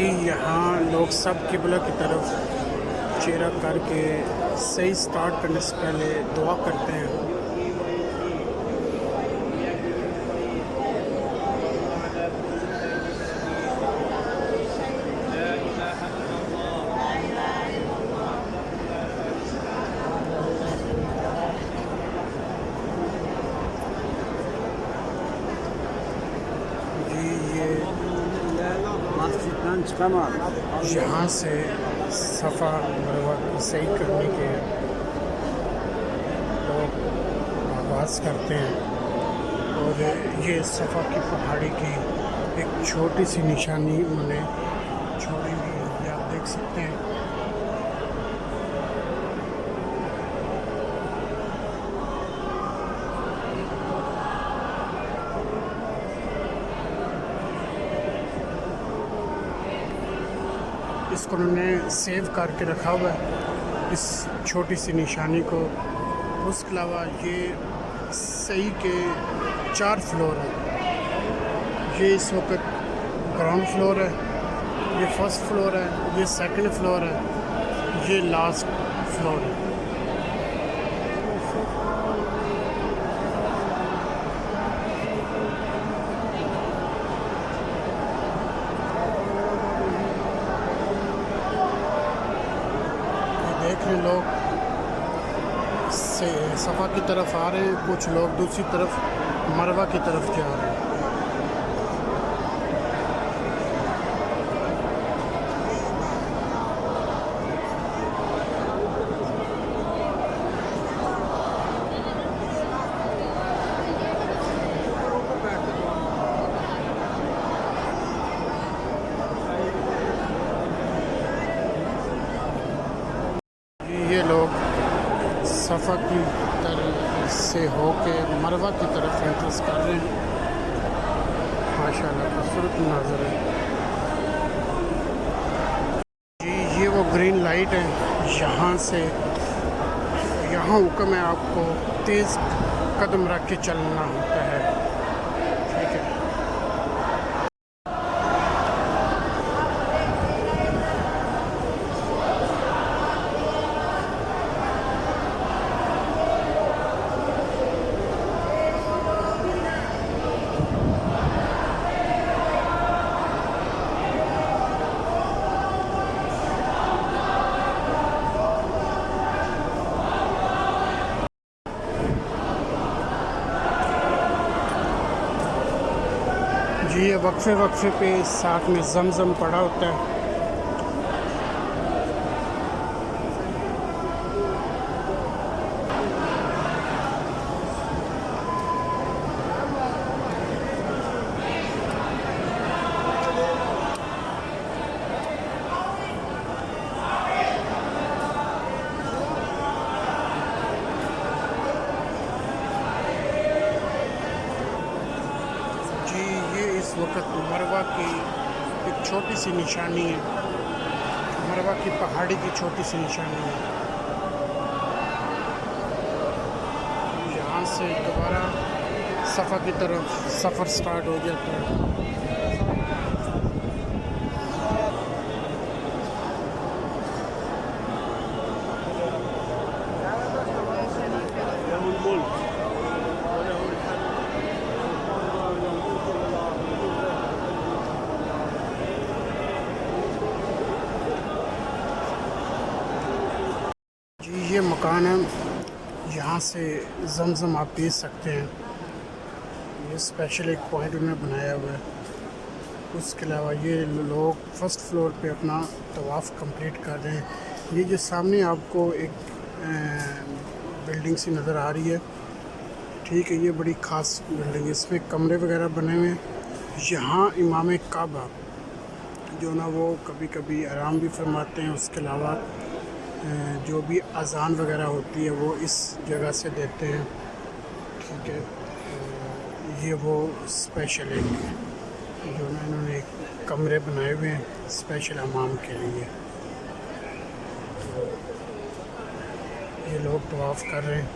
جی یہاں لوگ سب قبلہ کی طرف چہرہ کر کے صحیح سٹارٹ کرنے سے پہلے دعا کرتے ہیں جی یہ Masjidden çıkamaz. یہاں سے صفا مروہ کی صحیح کرنے کے لوگ آغاز کرتے ہیں۔ اور یہ صفا کی پہاڑی کی ایک چھوٹی سی نشانی انہوں نے چھوڑی ہوئی ہے۔ آپ دیکھ سکتے ہیں۔ کو انہوں نے سیو کر کے رکھا ہوا ہے۔ اس چھوٹی سی نشانی کو۔ اس کے علاوہ یہ صحیح کے چار فلور ہیں۔ یہ اس وقت گراؤنڈ فلور ہے۔ یہ فرسٹ فلور ہے۔ یہ سیکنڈ فلور ہے۔ یہ لاسٹ فلور ہے۔ لوگ سے صفا کی طرف آ رہے کچھ لوگ دوسری طرف مروہ کی طرف جا رہے ہیں یہ لوگ صفا کی طرف سے ہو کے مروہ کی طرف انٹرس کر رہے ہیں۔ ماشاء اللہ خوبصورت مناظر ہے جی یہ وہ گرین لائٹ ہے۔ یہاں سے یہاں حکم ہے آپ کو تیز قدم رکھ کے چلنا ہوتا ہے ٹھیک ہے جی یہ وقفے وقفے پہ ساتھ میں زمزم پڑا ہوتا ہے جی یہ اس وقت مروا کی ایک چھوٹی سی نشانی ہے۔ مروا کی پہاڑی کی چھوٹی سی نشانی ہے۔ یہاں سے دوبارہ صفحہ کی طرف سفر سٹارٹ ہو جاتا ہے۔ جی مکان ہے۔ یہاں سے زمزم آپ پی سکتے ہیں۔ یہ اسپیشل ایک پوائنٹ انہوں نے بنایا ہوا ہے۔ اس کے علاوہ یہ لوگ فرسٹ فلور پہ اپنا طواف کمپلیٹ کر رہے ہیں۔ یہ جو سامنے آپ کو ایک بلڈنگ سی نظر آ رہی ہے۔ ٹھیک ہے، یہ بڑی خاص بلڈنگ ہے۔ اس میں کمرے وغیرہ بنے ہوئے ہیں۔ یہاں امام کعبہ جو نا، وہ کبھی کبھی آرام بھی فرماتے ہیں۔ اس کے علاوہ جو بھی اذان وغیرہ ہوتی ہے، وہ اس جگہ سے دیتے ہیں۔ ٹھیک ہے۔ یہ وہ اسپیشل ایک جو نا انہوں نے ایک کمرے بنائے ہوئے ہیں اسپیشل امام کے لیے۔ تو یہ لوگ طواف کر رہے ہیں۔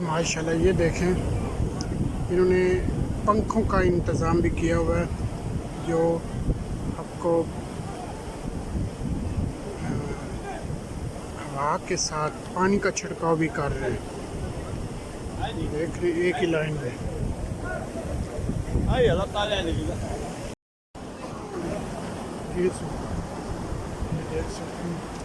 ماشاء اللہ یہ دیکھیں انہوں نے پنکھوں کا انتظام بھی کیا ہوا ہے جو آپ کو ہوا کے ساتھ پانی کا چھڑکاؤ بھی کر رہے ہیں۔ دیکھ رہے ایک ہی لائن میں۔ دیکھ سکتے ہیں۔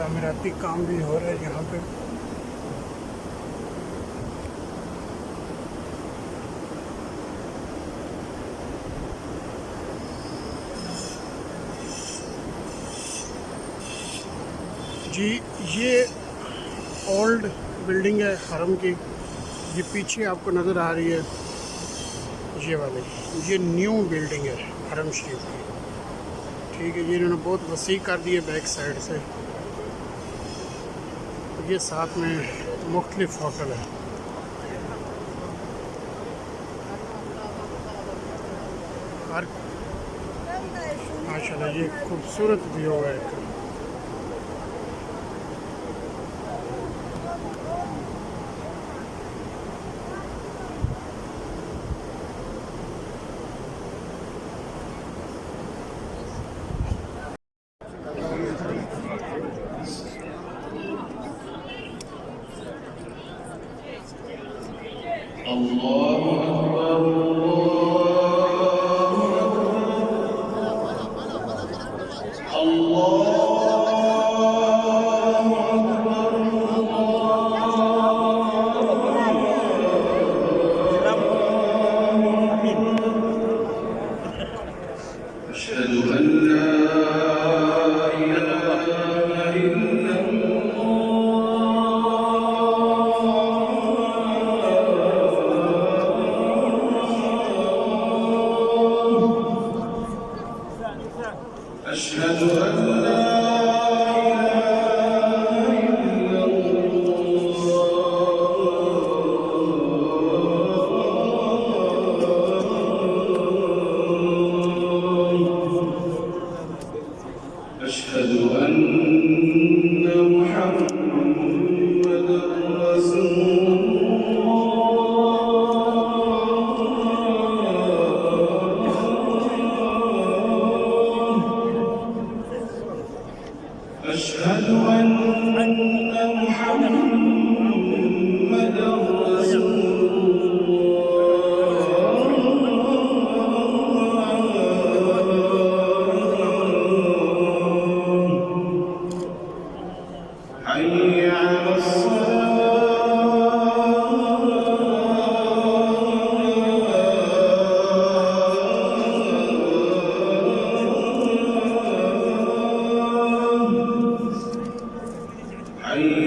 تعمیراتی کام بھی ہو رہا ہے یہاں پہ۔ جی یہ اولڈ بلڈنگ ہے حرم کی۔ یہ پیچھے آپ کو نظر آ رہی ہے۔ یہ والی، یہ نیو بلڈنگ ہے حرم شریف کی۔ ٹھیک ہے، یہ انہوں نے بہت وسیع کر دی ہے بیک سائڈ سے۔ یہ ساتھ میں مختلف ہوٹل ہیں۔ ماشاء اللہ یہ خوبصورت ویو ہے۔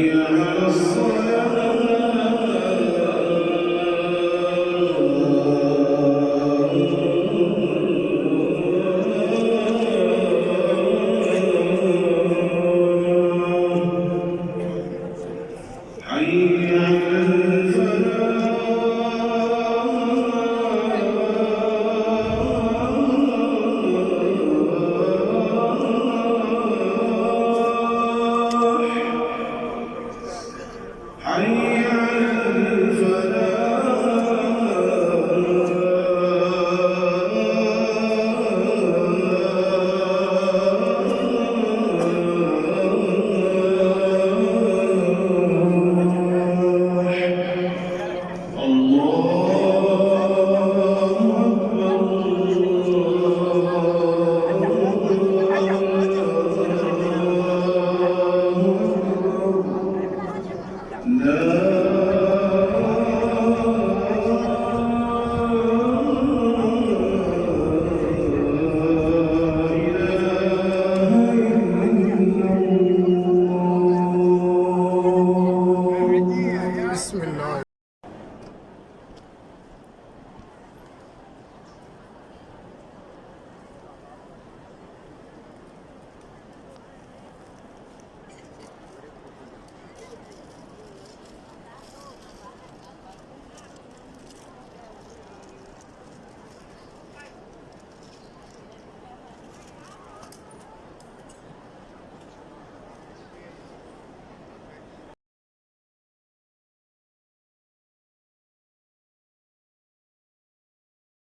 Minha oração.